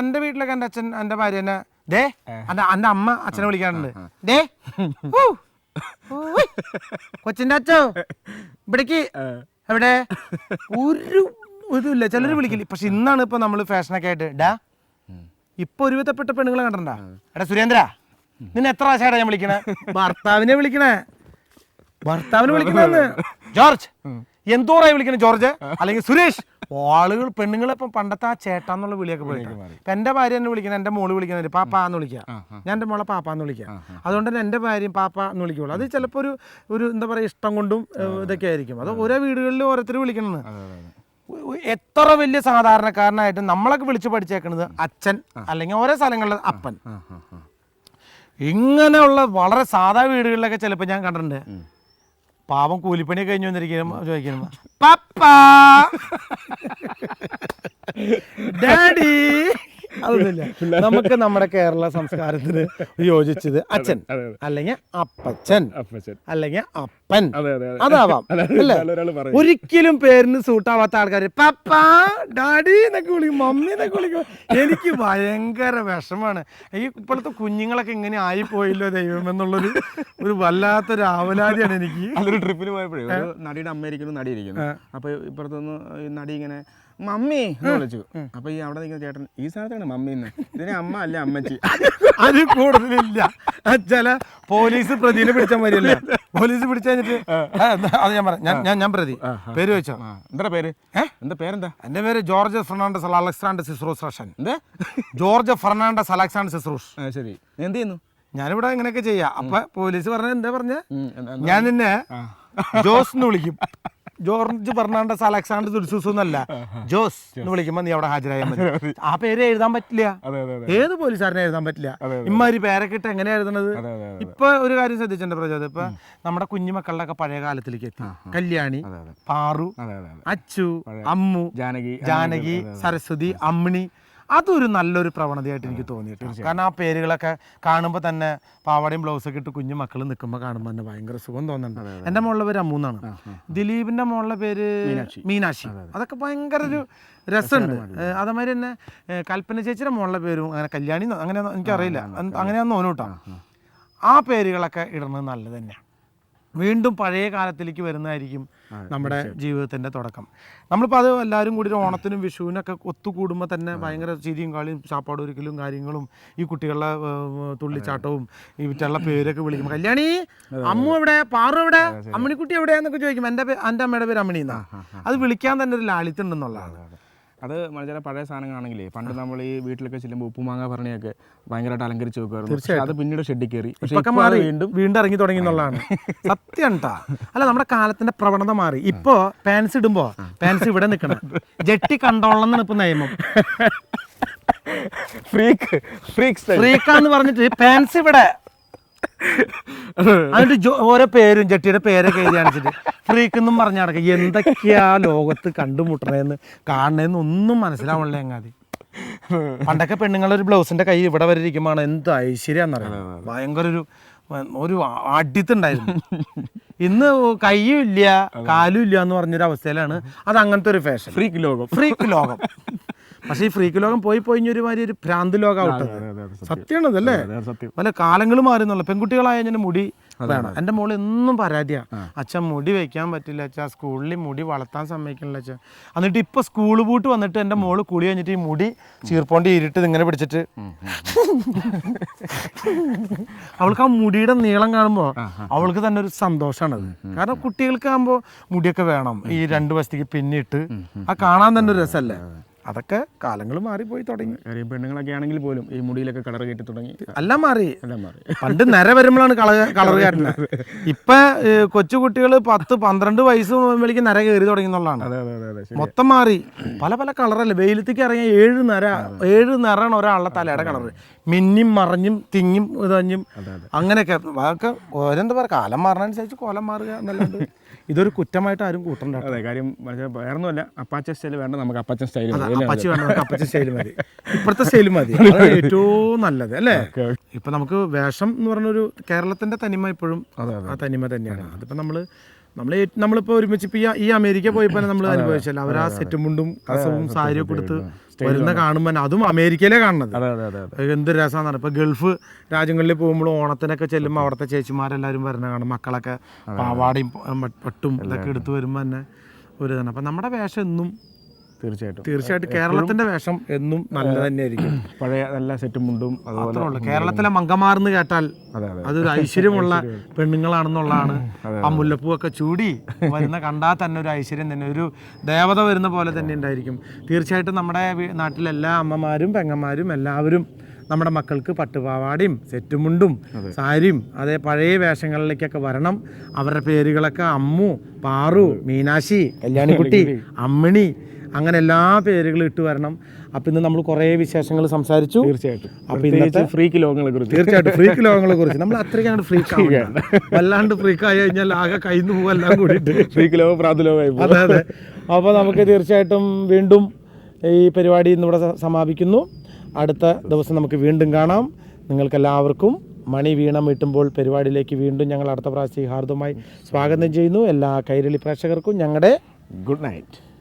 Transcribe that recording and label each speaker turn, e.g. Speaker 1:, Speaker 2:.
Speaker 1: എന്റെ വീട്ടിലൊക്കെ എന്റെ അച്ഛൻ എന്റെ ഭാര്യ എന്നെ ദേ എന്റെ എന്റെ അമ്മ അച്ഛനെ വിളിക്കാറുണ്ട്. ദേ. കൊച്ചിന്റെ അച്ഛോ ഇവിടേക്ക്. എവിടെ? ഒരു ഇതുമില്ല. ചിലർ വിളിക്കില്ല. പക്ഷെ ഇന്നാണ് ഇപ്പൊ നമ്മൾ ഫാഷനൊക്കെ ആയിട്ട്. ഡാ ഇപ്പൊ ഒരുവിധപ്പെട്ട പെണ്ണുങ്ങളെ കണ്ടണ്ട എടാ സുരേന്ദ്ര നിന്നെ എത്ര പ്രാവശ്യമായിട്ടാ ഞാൻ വിളിക്കണേ? ഭർത്താവിനെ വിളിക്കണേ. ഭർത്താവിനെ വിളിക്കണെന്ന്. ജോർജ് എന്തോറായി വിളിക്കണേ ജോർജ്? അല്ലെങ്കിൽ സുരേഷ്? ആളുകൾ പെണ്ണുങ്ങളെ ഇപ്പം പണ്ടത്തെ ആ ചേട്ടാന്നുള്ള വിളിയൊക്കെ പോയിട്ട്. ഇപ്പൊ എന്റെ ഭാര്യ എന്നെ വിളിക്കുന്നത് എന്റെ മോൾ വിളിക്കുന്നത് പാപ്പ എന്ന് വിളിക്കുക. ഞാൻ എന്റെ മോളെ പാപ്പ എന്ന് വിളിക്കുക. അതുകൊണ്ട് തന്നെ എന്റെ ഭാര്യയും പാപ്പ എന്ന് വിളിക്കുള്ളൂ അത് ചിലപ്പോൾ ഒരു ഒരു എന്താ പറയുക ഇഷ്ടം കൊണ്ടും ഇതൊക്കെ ആയിരിക്കും. അത് ഓരോ വീടുകളിലും ഓരോരുത്തർ വിളിക്കണത്. എത്ര വലിയ സാധാരണക്കാരനായിട്ട് നമ്മളൊക്കെ വിളിച്ച് പഠിച്ചേക്കുന്നത് അച്ഛൻ അല്ലെങ്കിൽ ഓരോ സ്ഥലങ്ങളിൽ അപ്പൻ. ഇങ്ങനെയുള്ള വളരെ സാധാ വീടുകളിലൊക്കെ ചിലപ്പോൾ ഞാൻ കണ്ടിട്ടുണ്ട്. പാവം കൂലിപ്പണി കഴിഞ്ഞു വന്നിരിക്കണം ചോദിക്കണം പപ്പാ! ഡാഡി! അതൊന്നുമില്ല. നമുക്ക് നമ്മുടെ കേരള സംസ്കാരത്തിന് യോജിച്ചത് അച്ഛൻ. അല്ലെങ്കിൽ അപ്പച്ചൻ അല്ലെങ്കിൽ അപ്പൻ
Speaker 2: അതെ അതെ അതെ.
Speaker 1: അതാവാം
Speaker 2: അതെ,
Speaker 1: അല്ലേ? ഒരിക്കലും പേരിന് സൂട്ടാവാത്ത ആൾക്കാർ പപ്പ ഡാഡി എന്നൊക്കെ വിളിക്കും മമ്മി എന്നൊക്കെ വിളിക്കും. എനിക്ക് ഭയങ്കര വിഷമാണ്. ഈ ഇപ്പോഴത്തെ കുഞ്ഞുങ്ങളൊക്കെ ഇങ്ങനെ ആയിപ്പോയില്ലോ ദൈവം എന്നുള്ളൊരു ഒരു വല്ലാത്തൊരു ആവലാതിയാണ് എനിക്ക്.
Speaker 2: അതൊരു ട്രിപ്പിന് പോയപ്പോഴേ ഒരു നടിയുടെ അമ്മ ഇരിക്കുന്നു നടി ഇരിക്കുന്നു. അപ്പൊ ഇപ്പുറത്തുനിന്ന് ഈ നടി ഇങ്ങനെ മമ്മി എന്ന് വിളിച്ചു. അപ്പൊ ഈ അവിടെ നിൽക്കുന്ന ചേട്ടൻ ഈ സ്ഥലത്താണ് മമ്മി എന്ന്. ഇതിനെ അമ്മ അല്ല അമ്മച്ചി.
Speaker 1: അത് കൂടുതലില്ല. ചില പോലീസ് പ്രതിനെ പിടിച്ച മതിയല്ലേ? പോലീസ് പിടിച്ചു കഴിഞ്ഞിട്ട് അത് ഞാൻ പറയാം. ഞാൻ- ഞാൻ പ്രതി. പേര് വെച്ചോ?
Speaker 2: എന്താ പേര്? എന്താ പേരെന്താ?
Speaker 1: എന്റെ പേര് ജോർജ് ഫെർണാണ്ടസ് അലക്സാണ്ടർ സിസ്രൂസ് റഷൻ.
Speaker 2: എന്താ?
Speaker 1: ജോർജ് ഫെർണാണ്ടസ് അലക്സാണ്ടർ സിസ്രൂസ്.
Speaker 2: ആ, ശരി. എന്ത് ചെയ്യുന്നു?
Speaker 1: ഞാനിവിടെ ഇങ്ങനെയൊക്കെ ചെയ്യാം. അപ്പൊ പോലീസ് പറഞ്ഞ എന്താ പറഞ്ഞ? ഞാൻ നിന്നെ ജോസ് എന്ന് വിളിക്കും. ജോർജ് ബെർണാണ്ടസ് അലക്സാണ്ടർ ദുരിസൂസ് എന്നല്ല. ജോസ് എന്ന് വിളിക്കുമ്പോ നീ അവിടെ ഹാജരായാൽ മതി. ആ പേര് എഴുതാൻ പറ്റില്ല. ഏത് പോലീസുകാരനെ എഴുതാൻ പറ്റില്ല. ഇമ്മാതിരി പേരൊക്കെ ഇട്ട് എങ്ങനെയാ എഴുതണത്? ഇപ്പൊ ഒരു കാര്യം ശ്രദ്ധിച്ചിട്ടുണ്ട് പ്രചോദം ഇപ്പൊ നമ്മുടെ കുഞ്ഞുമക്കളുടെ ഒക്കെ പഴയ കാലത്തിലേക്ക് എത്തി. കല്യാണി പാറു അച്ചു അമ്മു
Speaker 2: ജാനകി
Speaker 1: ജാനകി സരസ്വതി അമ്മിണി അതൊരു നല്ലൊരു പ്രവണതയായിട്ട് എനിക്ക് തോന്നിയിട്ടുണ്ട്. കാരണം ആ പേരുകളൊക്കെ കാണുമ്പോൾ തന്നെ പാവാടയും ബ്ലൗസൊക്കെ ഇട്ട് കുഞ്ഞു മക്കൾ നിൽക്കുമ്പോൾ കാണുമ്പോൾ തന്നെ ഭയങ്കര സുഖം തോന്നുന്നുണ്ട് എന്റെ മോളിലെ പേര് അമ്മൂന്നാണ്. ദിലീപിന്റെ മോളിലെ പേര് മീനാക്ഷി. അതൊക്കെ ഭയങ്കര ഒരു രസമുണ്ട്. അതേമാതിരി തന്നെ കൽപ്പന ചേച്ചിയുടെ മോളിലെ പേരും അങ്ങനെ കല്യാണി അങ്ങനെ എനിക്കറിയില്ല. അങ്ങനെയാണെന്ന് തോന്നൂട്ടോ ആ പേരുകളൊക്കെ ഇടുന്നത് നല്ലത് തന്നെയാണ് വീണ്ടും പഴയ കാലത്തിലേക്ക് വരുന്നതായിരിക്കും നമ്മുടെ ജീവിതത്തിന്റെ തുടക്കം. നമ്മളിപ്പോൾ അത് എല്ലാവരും കൂടി ഒരു ഓണത്തിനും വിഷുവിനൊക്കെ ഒത്തുകൂടുമ്പോൾ തന്നെ ഭയങ്കര ചിരിയും കളിയും ചാപ്പാട് ഒരുക്കലും കാര്യങ്ങളും ഈ കുട്ടികളുടെ തുള്ളിച്ചാട്ടവും ഈ വിറ്റുള്ള പേരൊക്കെ വിളിക്കും കല്യാണി അമ്മു എവിടെ? പാറു എവിടെ? അമ്മിണിക്കുട്ടി എവിടെയാന്നൊക്കെ ചോദിക്കും. എന്റെ എന്റെ അമ്മയുടെ പേര് അമ്മണിന്നാ അത് വിളിക്കാൻ തന്നെ ഒരു ലാളിത്തുണ്ടെന്നുള്ളതാണ്
Speaker 2: അത് ചില പഴയ സാധനങ്ങളാണെങ്കിലേ പണ്ട് നമ്മൾ ഈ വീട്ടിലൊക്കെ ചെല്ലുമ്പോൾ ഉപ്പുമാങ്ങ പറഞ്ഞൊക്കെ ഭയങ്കരമായിട്ട് അലങ്കരിച്ച് വെക്കുമായിരുന്നു പക്ഷേ അത് പിന്നീട് ഷെഡി കയറി
Speaker 1: മാറി.
Speaker 2: വീണ്ടും
Speaker 1: വീണ്ടും ഇറങ്ങി തുടങ്ങി എന്നുള്ളതാണ്. സത്യം ട്ടാ. അല്ല നമ്മുടെ കാലത്തിന്റെ പ്രവണത മാറി. ഇപ്പോ പാൻസ് ഇടുമ്പോ പാൻസ് ഇവിടെ നിൽക്കണം ജെട്ടി കണ്ടോളന്നാണ് ഇപ്പൊ നിയമം.
Speaker 2: ഫ്രീക്ക് ഫ്രീക്ക്
Speaker 1: ഫ്രീക്കാന്ന് പറഞ്ഞിട്ട് പാൻസ് ഇവിടെ എന്നിട്ട് ജോ- ഓരോ പേരും ചെട്ടിയുടെ പേരൊക്കെ എഴുതി കാണിച്ചിട്ട് ഫ്രീക്കെന്നും പറഞ്ഞ നടക്കുക എന്തൊക്കെയാ ലോകത്ത് കണ്ടുമുട്ടണേന്ന് കാണണേന്ന് ഒന്നും മനസ്സിലാവണില്ല എങ്ങാതി. പണ്ടൊക്കെ പെണ്ണുങ്ങളുടെ ഒരു ബ്ലൗസിന്റെ കൈ ഇവിടെ വരെ ഇരിക്കുമ്പോൾ എന്ത് ഐശ്വര്യാന്നറിയാം? ഭയങ്കര ഒരു ഒരു അടിത്തുണ്ടായിരുന്നു ഇന്ന് കൈയും ഇല്ല കാലും ഇല്ല എന്ന് പറഞ്ഞൊരു അവസ്ഥയിലാണ് അത് അങ്ങനത്തെ ഒരു ഫാഷൻ
Speaker 2: ഫ്രീക്ക് ലോകം.
Speaker 1: ഫ്രീക്ക് ലോകം. പക്ഷേ ഈ ഫ്രീക്ക് ലോകം പോയി പോയി ഒരു മാതിരി ഒരു ഭ്രാന്ത് ലോകമാവട്ടെ സത്യമാണ്
Speaker 2: അതെ, അതെ, അതെ,
Speaker 1: സത്യമാണത് അല്ലേ
Speaker 2: അതാണ് സത്യം.
Speaker 1: പല കാലങ്ങൾ മാറുന്നുള്ള പെൺകുട്ടികളായ ഞാൻ മുടി വേണം. എന്റെ മോൾ എന്നും പരാതിയാണ് അച്ഛൻ മുടി വെക്കാൻ പറ്റില്ല അച്ഛാ സ്കൂളിൽ മുടി വളർത്താൻ സമ്മതിക്കണില്ല അച്ഛൻ എന്നിട്ട് ഇപ്പൊ സ്കൂൾ പൂട്ട് വന്നിട്ട് എന്റെ മോൾ കുളി കഴിഞ്ഞിട്ട് ഈ മുടി ചീർപ്പോണ്ട് ഇരുട്ട് ഇങ്ങനെ പിടിച്ചിട്ട് അവൾക്ക് ആ മുടിയുടെ നീളം കാണുമ്പോൾ അവൾക്ക് തന്നെ ഒരു സന്തോഷമാണത് കാരണം കുട്ടികൾക്കാകുമ്പോൾ മുടിയൊക്കെ വേണം. ഈ രണ്ട് വശത്തേക്ക് പിന്നിട്ട് ആ കാണാൻ തന്നെ ഒരു രസമല്ലേ അതൊക്കെ കാലങ്ങൾ മാറിപ്പോയി തുടങ്ങി.
Speaker 2: പെണ്ണുങ്ങളൊക്കെ ആണെങ്കിൽ പോലും ഈ മുടിയിലൊക്കെ കളർ കയറ്റി തുടങ്ങി.
Speaker 1: അല്ല മാറി.
Speaker 2: എല്ലാം മാറി.
Speaker 1: പണ്ട് നിര വരുമ്പോഴാണ് കളർ കളർ കയറ്റുന്നത് ഇപ്പൊ കൊച്ചുകുട്ടികൾ കൊച്ചു കുട്ടികൾ പത്ത് പന്ത്രണ്ട് വയസ്സ് മുമ്പിലേക്ക് നര കയറി തുടങ്ങി എന്നുള്ളതാണ്. മൊത്തം മാറി. പല പല കളറല്ലേ. വെയിലത്തേക്ക് ഇറങ്ങിയ ഏഴ് നര ഏഴ് നിറാണ് ഒരാളുടെ തലയുടെ കളർ മിന്നും മറഞ്ഞും തിങ്ങും ഇതഞ്ഞും അങ്ങനെയൊക്കെ. അതൊക്കെ ഓരെന്താ പറയുക കാലം മാറുന്നതനുസരിച്ച് കോലം മാറുക എന്നല്ലാണ്ട് ഇതൊരു കുറ്റമായിട്ട് ആരും കൂട്ടണ്ട
Speaker 2: അതെ കാര്യം വേറൊന്നുമല്ല. അപ്പാച്ച സ്റ്റൈൽ വേണ്ട നമുക്ക് അപ്പാച്ചൻ സ്റ്റൈൽ
Speaker 1: അപ്പച്ചി വേണം? നമുക്ക് അപ്പച്ചി സ്റ്റൈൽ മതി. ഇപ്പോഴത്തെ സ്റ്റൈൽ മതി. അതാണ് ഏറ്റവും നല്ലത് അല്ലേ? ഇപ്പൊ നമുക്ക് വേഷം എന്ന് പറഞ്ഞൊരു കേരളത്തിന്റെ തനിമ ഇപ്പോഴും ആ തനിമ തന്നെയാണ്. അതിപ്പോ നമ്മൾ നമ്മൾ നമ്മളിപ്പോ ഒരുമിച്ച് ഇപ്പൊ ഈ- അമേരിക്ക പോയപ്പോ നമ്മൾ അനുഭവിച്ചല്ലോ അവർ ആ സെറ്റും മുണ്ടും കസവും സാരിയും കൊടുത്ത് വരുന്ന കാണുമ്പോൾ അതും അമേരിക്കയിലെ കാണുന്നത്. എന്ത് രസമാണ് ഇപ്പൊ ഗൾഫ് രാജ്യങ്ങളിൽ പോകുമ്പോൾ ഓണത്തിനൊക്കെ ചെല്ലുമ്പോൾ അവിടുത്തെ ചേച്ചിമാരെല്ലാവരും വരുന്ന കാണും. മക്കളൊക്കെ പാവാടയും പട്ടും ഇതൊക്കെ എടുത്ത് വരുമ്പോൾ തന്നെ ഒരു ഇതാണ്. അപ്പം നമ്മുടെ വേഷം എന്നും
Speaker 2: തീർച്ചയായിട്ടും.
Speaker 1: തീർച്ചയായിട്ടും കേരളത്തിന്റെ വേഷം എന്നും നല്ല തന്നെയായിരിക്കും.
Speaker 2: പഴയ നല്ല സെറ്റും മുണ്ടും അതുപോലെ
Speaker 1: കേരളത്തിലെ മങ്കമാർന്ന് കേട്ടാൽ
Speaker 2: അതെ അതെ.
Speaker 1: അതൊരു ഐശ്വര്യമുള്ള പെണ്ണുങ്ങളാണെന്നുള്ളതാണ്. ആ മുല്ലപ്പൂവൊക്കെ ചൂടി വരുന്ന കണ്ടാൽ തന്നെ ഒരു ഐശ്വര്യം തന്നെ ഒരു ദേവത വരുന്ന പോലെ തന്നെ ഉണ്ടായിരിക്കും. തീർച്ചയായിട്ടും നമ്മുടെ നാട്ടിലെല്ലാ അമ്മമാരും പെങ്ങന്മാരും എല്ലാവരും നമ്മുടെ മക്കൾക്ക് പട്ടുപാവാടയും സെറ്റുമുണ്ടും സാരിയും അതേ പഴയ വേഷങ്ങളിലേക്കൊക്കെ വരണം. അവരുടെ പേരുകളൊക്കെ അമ്മു പാറു മീനാശി കല്യാണിക്കുട്ടി അമ്മിണി അങ്ങനെ എല്ലാ പേരുകളും ഇട്ട് വരണം. അപ്പം ഇന്ന് നമ്മൾ കുറേ വിശേഷങ്ങൾ സംസാരിച്ചു.
Speaker 2: തീർച്ചയായിട്ടും.
Speaker 1: അപ്പൊ
Speaker 2: ഫ്രീക്ക് ലോകങ്ങളെ കുറിച്ച്.
Speaker 1: തീർച്ചയായിട്ടും ഫ്രീക്ക് ലോകങ്ങളെ കുറിച്ച്. നമ്മൾ അത്രയ്ക്ക് അങ്ങോട്ട് ഫ്രീക്ക് വല്ലാണ്ട് ഫ്രീക്ക് ആയി കഴിഞ്ഞാൽ ആകെ കയ്യിൽ പോകും എല്ലാം കൂടിയിട്ട്.
Speaker 2: ഫ്രീക്ക് ലോകം പ്രാന്ത ലോകമായി പോകും.
Speaker 1: അതെ അതെ. അപ്പോൾ നമുക്ക് തീർച്ചയായിട്ടും വീണ്ടും ഈ പരിപാടി ഇന്നിവിടെ സമാപിക്കുന്നു. അടുത്ത ദിവസം നമുക്ക് വീണ്ടും കാണാം. നിങ്ങൾക്കെല്ലാവർക്കും മണി വീണം വീട്ടുമ്പോൾ പരിപാടിയിലേക്ക് വീണ്ടും ഞങ്ങൾ അടുത്ത പ്രാവശ്യം ഹാർദമായി സ്വാഗതം ചെയ്യുന്നു. എല്ലാ കൈരളി പ്രേക്ഷകർക്കും ഞങ്ങളുടെ
Speaker 2: ഗുഡ് നൈറ്റ്.